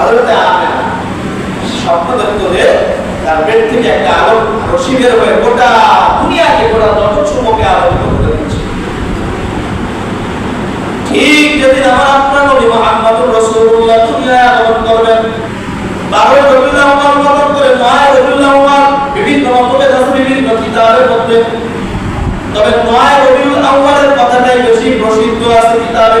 হযরতে আমেনা স্বপ্ন তার পেট থেকে একটা আলো রশি বের গোটা দুনিয়াকে, গোটা দশ চুম্বকে আলোকিত করে দিচ্ছে ঠিক বিভিন্ন মতভেদ আছে কিতাবের তবে নয় রবিউল আউয়ালের কথাটাই বেশি প্রসিদ্ধ আছে কিতাবে।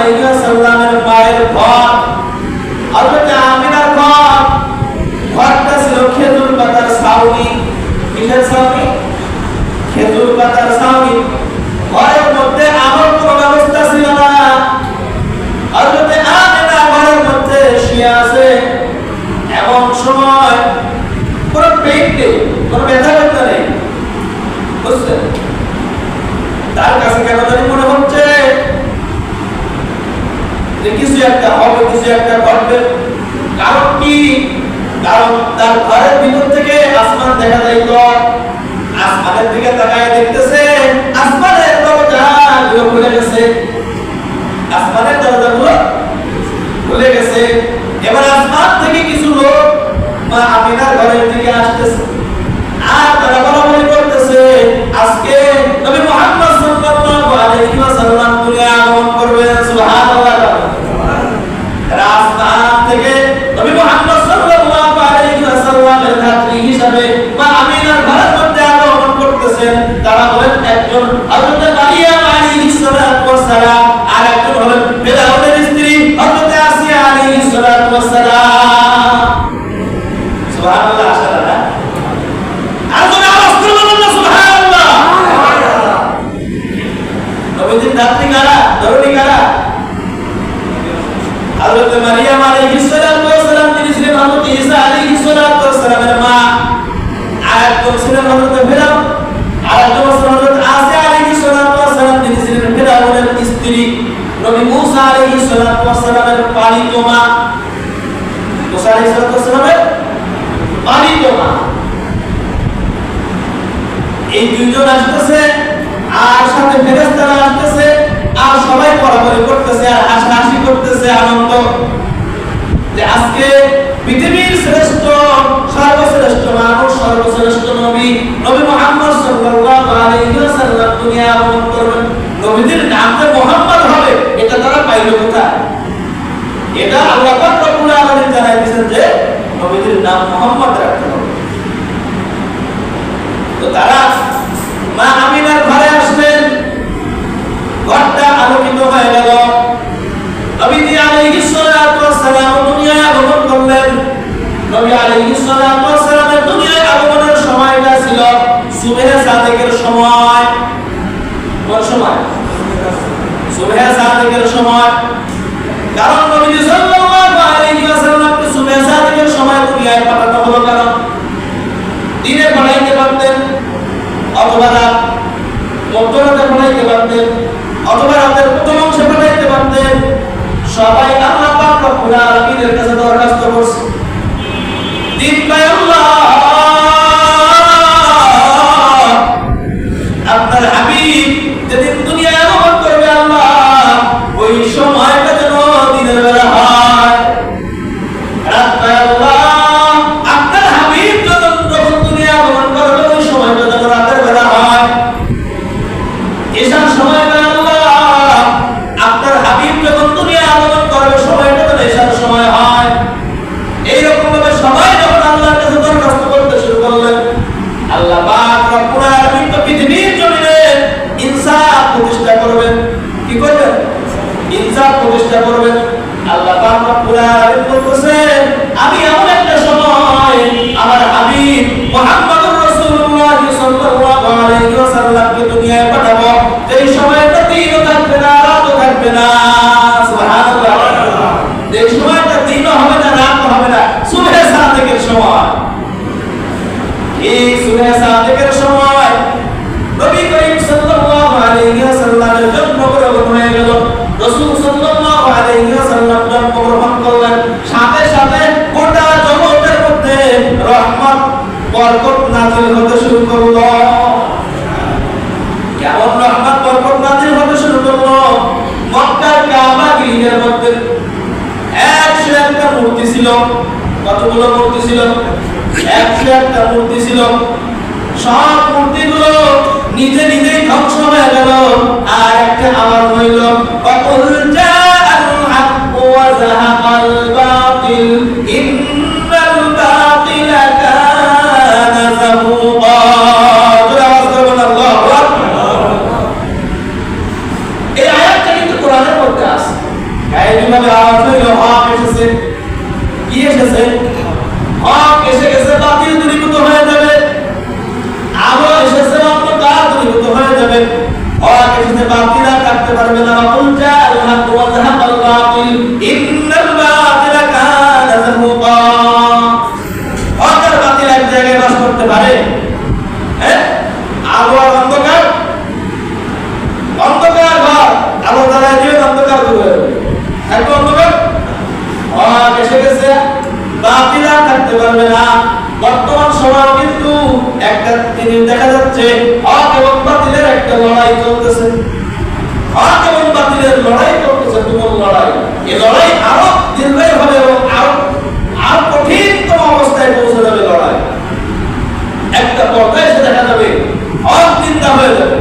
আলাইহি ওয়াসাল্লামের মায়ের ঘর হযরত আমিনার ঘর ঘরটা ছিল খেজুর পাতার ছাউনি কিসের ছাউনি খেজুর পাতার একটা হবে, কিছু একটা ঘটবে। কারণ কি? কারণ তার ঘরের ভিতর থেকে আসমান দেখা যাইত আসমানের দিকে তাকায় দেখতেছে, আসমানের দরজা গুলো খুলে গেছে। আসমানের দরজা গুলো খুলে গেছে। এবার আসমান থেকে কিছু লোক মা আমিনার ঘরের দিকে আসতেছে। একজন হযরত মারিয়া আলাইহিস সালাতু ওয়াস সালাম আর একজন হলেন ফিরআউনের স্ত্রী হযরত আসিয়া আলাইহিস সালাতু ওয়াস সালাম সুবহানাল্লাহ আশারা না আর কোন আওয়াজ করবেন না সুবহানাল্লাহ নবীজির ধাত্রী কারা ধরণী কারা হযরত মারিয়াম আলাইহিস সালাতু ওয়াস সালাম তিনি ছিলেন হযরত ঈসা আলাইহিস সালাতু ওয়াস সালামের মা আর একজন ছিলেন হযরত ফিরাউন আর একজন ছিলেন হযরত আসিয়া আলাইহিস সালাতু ওয়াস সালাম তিনি ছিলেন ফিরাউনের স্ত্রী নবী মূসা আলাইহিস সালাতু ওয়াস সালামের পালিত মা মূসা আলাইহিস সালাতু ওয়াস সালামের পালিত মা এই দুইজন আসতেছে আর সাথে ফেরেশতারা আসতেছে আর সবাই পরাপরি করতেছে আর হাসাহাসি করতেছে আনন্দ যে আজকে পৃথিবীর শ্রেষ্ঠ, সর্বশ্রেষ্ঠ মানুষ, সর্বশ্রেষ্ঠ নবী নবী মুহাম্মদ সাল্লাল্লাহু আলাইহি ওয়াসাল্লাম দুনিয়া আগমন করবেন। নবীদের নাম যে মুহাম্মদ হবে, এটা তারা পাইল কোথায়? এটা আল্লাহ পাক রব্বুল আলামিন জানাই দিয়েছেন যে, নবীদের নাম মুহাম্মদ রাখতে হবে। তো তারা, মা আমিনার ঘরে আসলেন ঘরটা আলোকিত হয়ে গেল নবীজি আলাইহিস সালাতু ওয়াস সালাম দুনিয়ায় আগমন করলেন। নবী আলাইহিস সালাতু ওয়াস সালামের দুনিয়ায় আগমনের সময়টা ছিল সুবহে সাদেকের সময়। কোন সময়? সুবহে সাদেকের সময়। কারণ নবী সাল্লাল্লাহু আলাইহি ওয়াসাল্লামকে সুবহে সাদেকের সময় দুনিয়ায় পাঠানো রব্বুল আলামিনের কাছে দরখাস্ত করছি। দিন পায় কতগুলো মূর্তি ছিল একশো একটা মূর্তি ছিল। সব মূর্তিগুলো নিজে নিজেই ধ্বংস হয়ে গেল। আর একটা আমার হইল অকুল যা হক এসে গেছে, বাতিল দূরীভূত হয়ে যাবে। আলো এসেছে অন্ধকার দূরীভূত হয়ে যাবে। হক এসেছে, বাতিল আর পারবে না। উল্টা আল্লাহ ওয়াজহা দিন দেখা যাচ্ছে হক এবং বাতিলের একটা লড়াই চলতেছে। হক এবং বাতিলের লড়াই চলতেছে তুমুল লড়াই। এই লড়াই আরও দীর্ঘই হবে এবং আরও আরও কঠিনতম অবস্থায় পৌঁছে যাবে লড়াই। একটা পর্যায়ে দেখা যাবে হক চিন্তা হয়ে যাবে।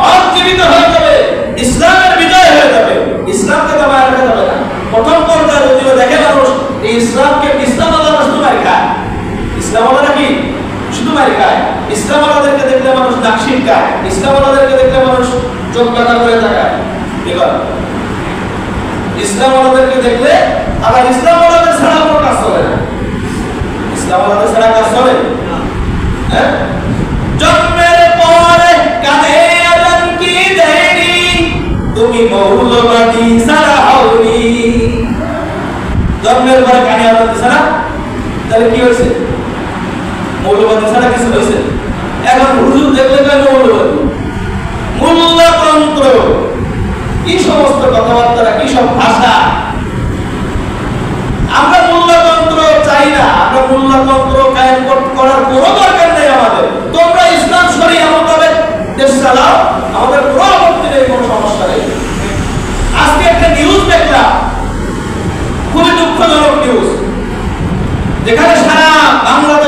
হক জীবিত হয়ে শেখায় ইসলাম আলাদেরকে দেখলে মানুষ নাক শিরকায় ইসলাম আলাদেরকে দেখলে মানুষ চোখ ব্যথা করে তাকায়। ইসলাম আলাদেরকে দেখলে আলাদা সালাম আমাদের পুরো আপত্তিতে কোনো সমস্যা নেই। আজকে একটা নিউজ দেখলাম। খুবই দুঃখজনক নিউজ যেখানে সারা বাংলাদেশ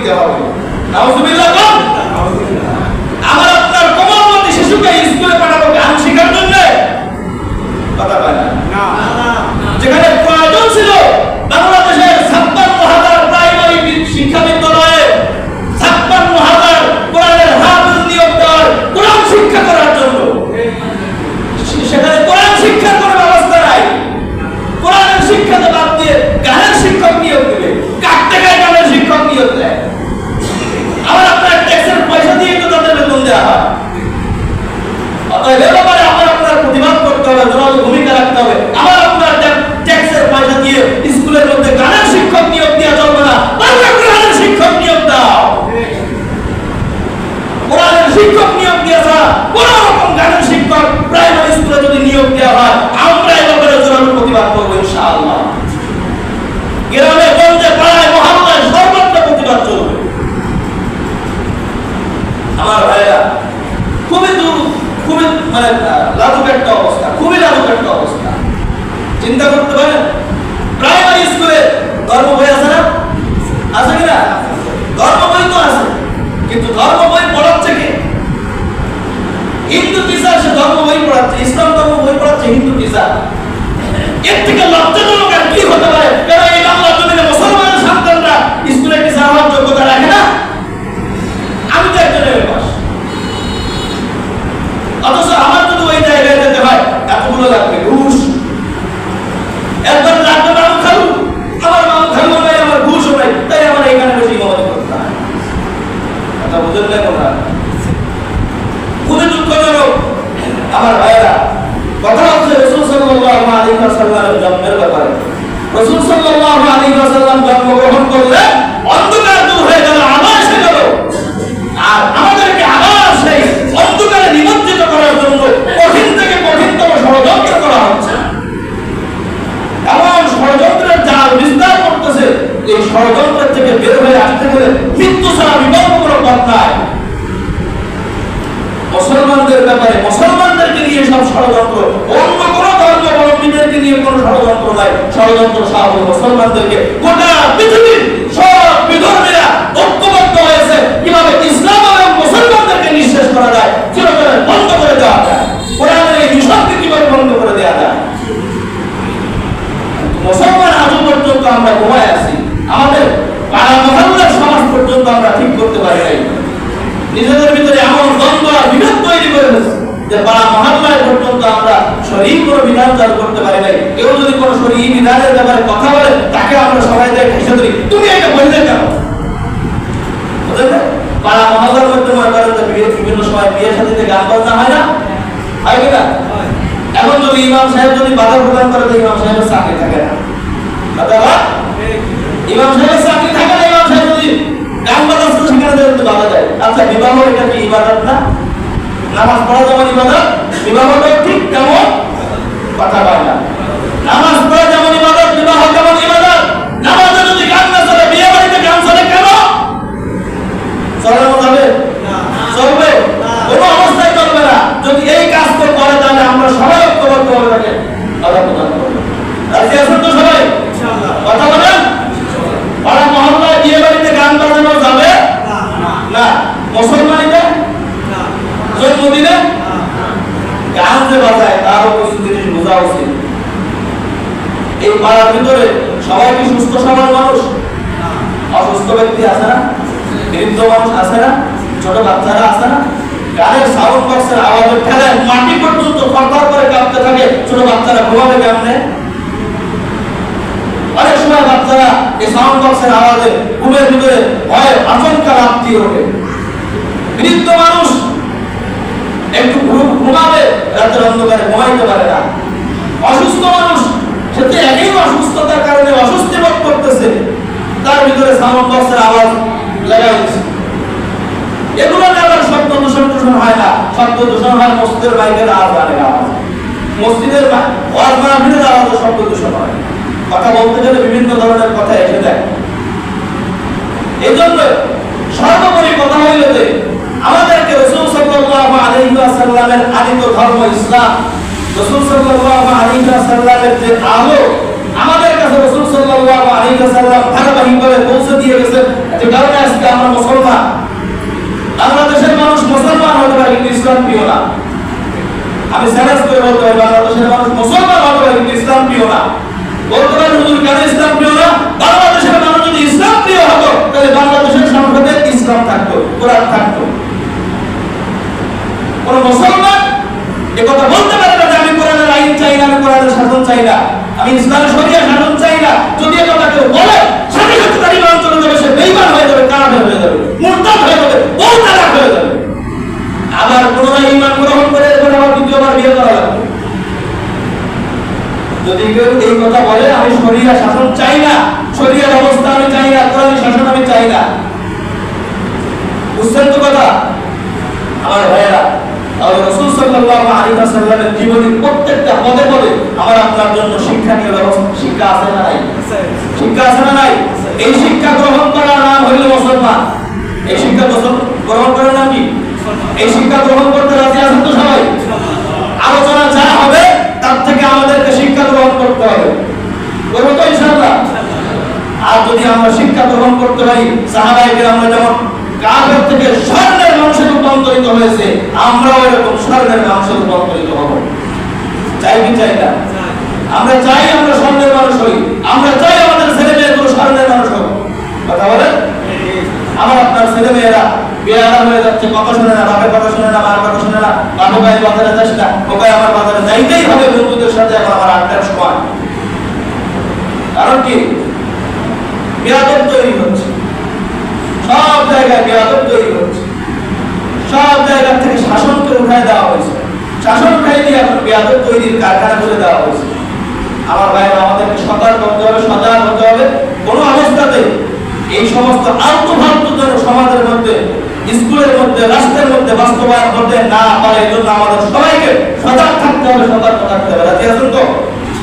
দিতে হবে। নাউজুবিল্লাহ বই পড়াচ্ছে ইসলাম ধর্ম বই পড়াচ্ছে হিন্দু কিসা এর থেকে লজ্জাজনক আর কি হতে পারে সাল্লাম জন্মগ্রহণ করলে অন্ধকার দূর হয়ে গেল আবার এসে গেল। আর আমাদেরকে আবার সেই অন্ধকারে নিমজ্জিত করার জন্য কঠিন থেকে কঠিনতম ষড়যন্ত্র করা হচ্ছে। এমন ষড়যন্ত্রের জাল বিস্তার করতেছে, এই ষড়যন্ত্রের থেকে বের হয়ে আসতে গেলে মৃত্যু ছাড়া বিকল্প কোনো পথ নাই। মুসলমানদের ব্যাপারে মুসলমানদেরকে নিয়ে সব ষড়যন্ত্র অন্য ধর্মাবলম্বীদেরকে নিয়ে কোন ষড়যন্ত্র নাই। ষড়যন্ত্র সব মুসলমানদেরকে গোটা পৃথিবীর সব বিধর্মীরা ঐক্যবদ্ধ হয়েছে কীভাবে ইসলাম এবং মুসলমানদেরকে নিঃশেষ করা যায় চিরতরে বন্ধ করে দেওয়া যায় কোরআনের এই মিশনকে কীভাবে বন্ধ করে দেওয়া যায় মুসলমান আজও পর্যন্ত আমরা ঘুমায় আছি আমাদের পাড়া মহল্লার সমাজ পর্যন্ত আমরা ঠিক করতে পারি নাই নিজেদের ভিতরে এমন দ্বন্দ্ব আর বিভেদ তৈরি করে ফেলছে যে পাড়া মহল্লায় পর্যন্ত আমরা শরীর কোনো বিধান চালু করতে পারি নাই কেউ যদি কোনো শরীর বিধানের ব্যাপারে কথা বলে তাকে আমরা সবাই দিয়ে ঘেসে ধরি তুমি এটা বললে কেন বুঝলেন না? পাড়া মহল্লার মধ্যে মনে করেন যে বিয়ে- বিভিন্ন সময় বিয়ে সাথে গান বাজনা হয় না হয় কিনা এখন যদি ইমাম সাহেব যদি বাধা প্রদান করে তো ইমাম সাহেবের চাকরি থাকে না। ইমাম সাহেবের চাকরি থাকে না ইমাম সাহেব যদি গান বাজাচ্ছে সেখানে যদি বাধা দেয়। আচ্ছা বিবাহ এটা কি ইবাদত না? নামাজ পড়া যেমন ইবাদত বিবাহটা ঠিক তেমন কথা পায় না। নামাজ পড়া যেমন ইবাদত, বিবাহ যেমন ইবাদত। নামাজে যদি গান না চলে, বিয়ে বাড়িতে গান চলে কেন? চলানো যাবে চলবে? কোনো অবস্থায় চলবে না। যদি এই কাজ করে, তাহলে আমরা সবাই ঐক্যবদ্ধ হবে তাকে কথা প্রদান করব রাজি আছেন তো সবাই কথা বলেন পাড়া মহল্লায় বিয়ে বাড়িতে গান বাজানো যাবে না মুসলমানিতে জন্মদিনে গান যে বাজায় তারও কিছু জিনিস বোঝা উচিত এই পাড়ার ভিতরে সবাই কি সুস্থ মানুষ? অসুস্থ ব্যক্তি আছে না? বৃদ্ধ মানুষ আছে না? ছোট বাচ্চারা আছে না? সাউন্ড বক্সের আওয়াজে মাটি পর্যন্ত করে কাঁপতে থাকে, ছোট বাচ্চারা ঘুমাবে কেমনে? অনেক সময় বাচ্চারা এই সাউন্ড বক্সের আওয়াজে ঘুমের ভিতরে ভয়ে আচমকা ওঠে। বৃদ্ধ মানুষ একটু ঘুমাবে, রাতের অন্ধকারে ঘুমাইতে পারে না। অসুস্থ মানুষ, সে তো একই কারণে অস্বস্তি বোধ করতেছে। তার ভিতরে বক্সের আওয়াজ লাগাই দিচ্ছে এগুলো আবার শব্দ দূষণ দূষণ হয় না। শব্দ দূষণ হয় মসজিদের বাইকের আওয়াজ গানের আওয়াজ। মসজিদের ওয়াজ মাহফিলের আওয়াজ শব্দ দূষণ হয়। কথা বলতে গেলে বিভিন্ন ধরনের কথা এসে যায়। এই জন্য সর্বোপরি কথা হইল যে, আমাদেরকে রসুল সাল্লাল্লাহু আলাইহি ওয়াসাল্লামের আদিত ধর্ম ইসলাম, রসুল সাল্লাল্লাহু আলাইহি ওয়াসাল্লামের যে আলো আমাদের কাছে রসুল সাল্লাল্লাহু আলাইহি ওয়াসাল্লাম ধারাবাহিকভাবে পৌঁছে দিয়ে গেছেন যে কারণে আজকে আমরা মুসলমান। বাংলাদেশের মানুষ মুসলমান হতে পারে, কিন্তু ইসলাম প্রিয় না। আমি চ্যালেঞ্জ করে বলতে পারি, বাংলাদেশের মানুষ মুসলমান হতে পারে, কিন্তু ইসলাম প্রিয় না। বলতে পারেন হুজুর, কেন ইসলাম প্রিয় না? বাংলাদেশের মানুষ যদি ইসলাম প্রিয় হতো, তাহলে বাংলাদেশের সংসদে ইসলাম থাকতো, কোরআন থাকতো। কোন মুসলমান এ কথা বলতে পারে না যে আমি কোরআনের আইন চাই না, আমি কোরআনের শাসন চাই না। আমি ইসলামের শরিয়া শাসন চাই না। যদি এ কেউ বলে সাথে সাথে তার ইমান চলে সে বেঈমান হয়ে যাবে কাফের হয়ে যাবে, মুরতাদ হয়ে যাবে বহু তালাক হয়ে যাবে। আবার পুনরায় ইমান গ্রহণ করে এরপর আবার দ্বিতীয়বার বিয়ে করা লাগবে। যদি কেউ এই কথা বলে, আমি শরিয়া শাসন চাই না শরিয়া ব্যবস্থা আমি চাই না কোরআন শাসন আমি চাই না। বুঝছেন তো কথা? আমার ভাইয়েরা তাহলে রসুল সাল্লাল্লাহু আলাইহি ওয়াসাল্লামের জীবনের প্রত্যেকটা পদে পদে আমার আপনার জন্য শিক্ষণীয় ব্যবস্থা শিক্ষা আছে না নাই? শিক্ষা আছে না নাই? এই শিক্ষা গ্রহণ করার নাম হইল মুসলমান। এই শিক্ষা গ্রহণ- করার নাম এই শিক্ষা গ্রহণ করতে রাজি আছেন তো সবাই? আলোচনা যা হবে, তার থেকে আমাদেরকে শিক্ষা গ্রহণ করতে হবে। করব তো আর যদি আমরা শিক্ষা গ্রহণ করতে পারি সাহাবাইকে আমরা যেমন কাফের থেকে স্বর্ণের মানুষে রূপান্তরিত হয়েছে, আমরাও এরকম স্বর্ণের মানুষে রূপান্তরিত হব। চাই কি চাই না? আমরা চাই আমরা স্বর্ণের মানুষ হই। আমরা চাই আমাদের ছেলে মেয়েগুলো স্বর্ণের মানুষ হোক। কথা বলেন? আমার আপনার ছেলে মেয়েরা বেয়ারা হয়ে যাচ্ছে, কথা শুনে না, বাপের কথা শুনে না, মার কথা শুনে না বাবু ভাই বাজারে যাস না ওকে আমার বাজারে যাইতেই হবে বন্ধুদের সাথে এখন আমার আড্ডার সময়। কারণ কি? বেয়াদব তৈরি হচ্ছে। সব জায়গায় বেয়াদব তৈরি হচ্ছে সব জায়গা থেকে শাসনকে উঠায় দেওয়া হয়েছে। শাসন উঠাই দিয়ে এখন বেয়াদব তৈরির কারখানা করে দেওয়া হয়েছে। আমার ভাইরা আমাদেরকে সতর্ক হতে হবে, সজাগ হতে হবে। কোনো অবস্থাতে এই সমস্ত আত্মভাগ্য যেন সমাজের মধ্যে, স্কুলের মধ্যে, রাষ্ট্রের মধ্যে বাস্তবায়ন হতে না পারে, এই আমাদের সবাইকে সজাগ থাকতে হবে, সতর্ক থাকতে হবে। রাজি আছেন তো?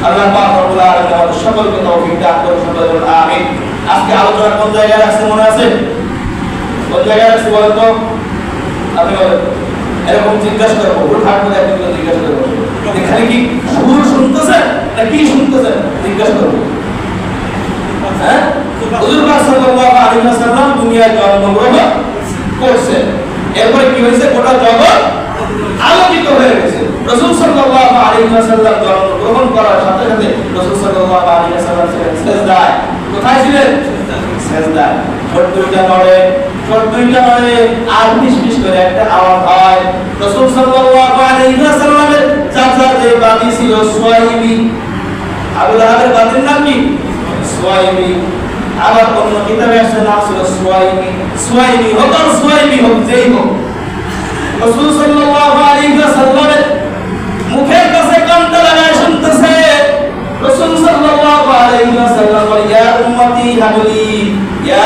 আল্লাহ পাক রব্বুল আলামিন আমাদের সকলকে তৌফিক দান করুন সকলে বলুন আমিন। আজকে আলোচনা কোন জায়গায় রাখছে মনে আছে? কোন জায়গায় রাখছে বলেন তো আপনি বলেন এরকম জিজ্ঞাসা করব হুট হাট করে আপনি জিজ্ঞাসা করব। এখানে কি সুর শুনতেছেন না কি শুনতেছেন জিজ্ঞাসা করব। হ্যাঁ? কি গেছে। রাসূল সাল্লাল্লাহু আলাইহি ওয়াসাল্লাম জন্মগ্রহণ করার সাথে সাথে রাসূল সাল্লাল্লাহু আলাইহি ওয়াসাল্লাম কোথায় ছিলেন? সেজদায়। দুইটা নড়ে দুইটা নড়ে, আর ফিসফিস করে একটা আওয়াজ হয়। রাসূল সাল্লাল্লাহু আলাইহি ওয়াসাল্লামের চাচা যে বাদী ছিল, সুয়াইবি। আবু লাহাবের বাতির নাম কি? সুয়াইবি। আবার অন্য কিতাবে আসছে, নাম ছিল সুয়াইবি। সুয়াইবি হোক আর সুয়াইবি হোক, যেই হোক। রাসূল সাল্লাল্লাহু আলাইহি ওয়াসাল্লামের মুখের কাছে কানটা লাগায় শুনতেছে, রাসূল সাল্লাল্লাহু আলাইহি ওয়াসাল্লাম বলে, ইয়া উম্মতি হাবলি ইয়া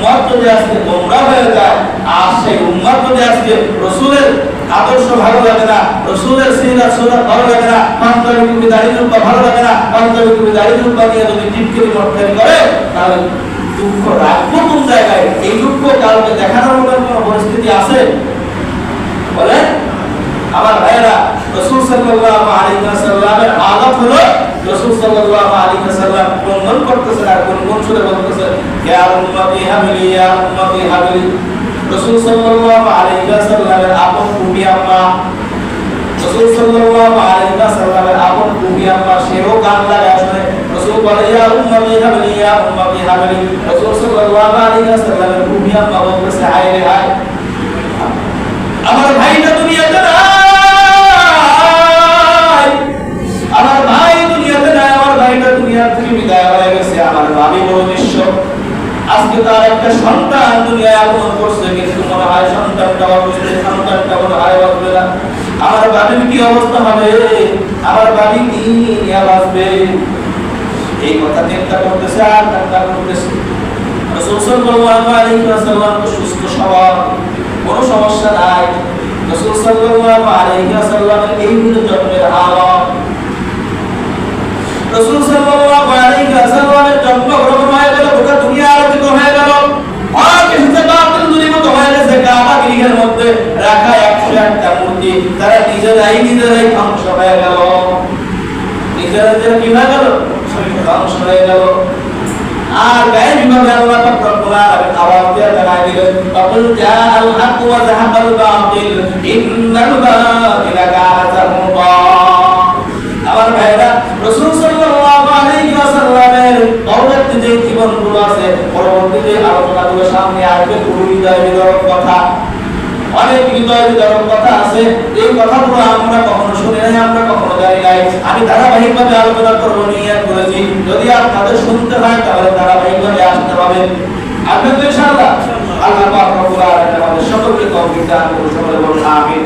সেই উম্মত যদি আজকে গোমরা হয়ে যায়, আর সেই উম্মত যদি আজকে রসুলের আদর্শ ভালো লাগে না, রসুলের সিরাত সুরাত ভালো লাগে না, পাঞ্জাবি টুপি, দাড়ি রূপা ভালো লাগে না, পাঞ্জাবি টুপি, দাড়ি রূপা নিয়ে যদি টিপকিরি মটকারি করে, তাহলে দুঃখ রাখব কোন জায়গায়? এই দুঃখ কাউকে দেখানোর মতো কোনো পরিস্থিতি আছে? বলে আমার ভাইয়েরা রসুল সাল্লাল্লাহু আলাইহি ওয়াসাল্লামের আদত হলো রসুল সাল্লাল্লাহু আলাইহি ওয়াসাল্লাম গুনগুন করতেছেন আর গুনগুন সুরে বলতেছেন ইয়া উম্মতি হাবলি ইয়া উম্মতি হাবলি রসুল সাল্লাল্লাহু আলাইহি ওয়াসাল্লামের আপন ভূমি আম্মা রসুল সাল্লাল্লাহু আলাইহি ওয়াসাল্লামের আপন ভূমি আম্মা সেও গান লাগায় শুনে রসুল বলে ইয়া উম্মতি হাবলি ইয়া উম্মতি হাবলি রসুল সাল্লাল্লাহু আলাইহি ওয়াসাল্লামের ভূমি আম্মা বলতেছে হায় রে হায় আমার ভাইটা গেছে আমার ভাবি বড় নিঃস্ব আজকে তার একটা সন্তান দুনিয়ায় আগমন করছে, কিন্তু মনে হয় সন্তানটা অবস্থা সন্তানটা মনে হয় বাঁচবে আমার বাবির কি অবস্থা হবে? আমার বাবি কি? নিয়ে বাঁচবে এই কথা চিন্তা করতেছে, আর চিন্তা করতেছে। রাসূল সাল্লাল্লাহু আলাইহি ওয়াসাল্লাম তো সুস্থ সবল, কোনো সমস্যা নাই। রাসূল সাল্লাল্লাহু আলাইহি ওয়াসাল্লামের এই হলো জন্মের আলাম রাসূল সাল্লাল্লাহু আলাইহি ওয়াসাল্লামের জন্মগ্রহণ হয়ে গেল, গোটা দুনিয়া আলোকিত হয়ে গেল। আর কিছু বাতিল দুনিমত হয়ে গেছে, কাবা গৃহের মধ্যে রাখা একশো একটা মূর্তি তারা নিজেরাই নিজেরাই ধ্বংস হয়ে গেল। নিজেরা নিজেরা কি হয়ে গেল ধ্বংস হয়ে গেল। আর গায়ে বিভাগে আল্লাহ রব্বুল আলামিন আওয়াজ দিয়ে জানাই দিলেন ফাকুল জাআল হক ওয়া যাহাবাল বাতিল, ইন্নাল বাতিলা কানা যাহুকা আমার পরবর্তী যে জীবনগুলো আছে পরবর্তী যে আলোচনাগুলো সামনে আসবে হৃদয় বিতরক কথা, অনেক হৃদয় বিতরক কথা আছে। এই কথাগুলো আমরা কখনো শুনি নাই, আমরা কখনো জানি নাই। আমি ধারাবাহিকভাবে আলোচনা করব, নিয়ে করেছি যদি আপনাদের শুনতে হয়, তাহলে ধারাবাহিকভাবে আসতে হবে। আপনি তো ইনশাআল্লাহ? আল্লাহ পাক রব্বুল আলামিন আমাদের সকলকে করুন, সকলে বলুন, আমিন।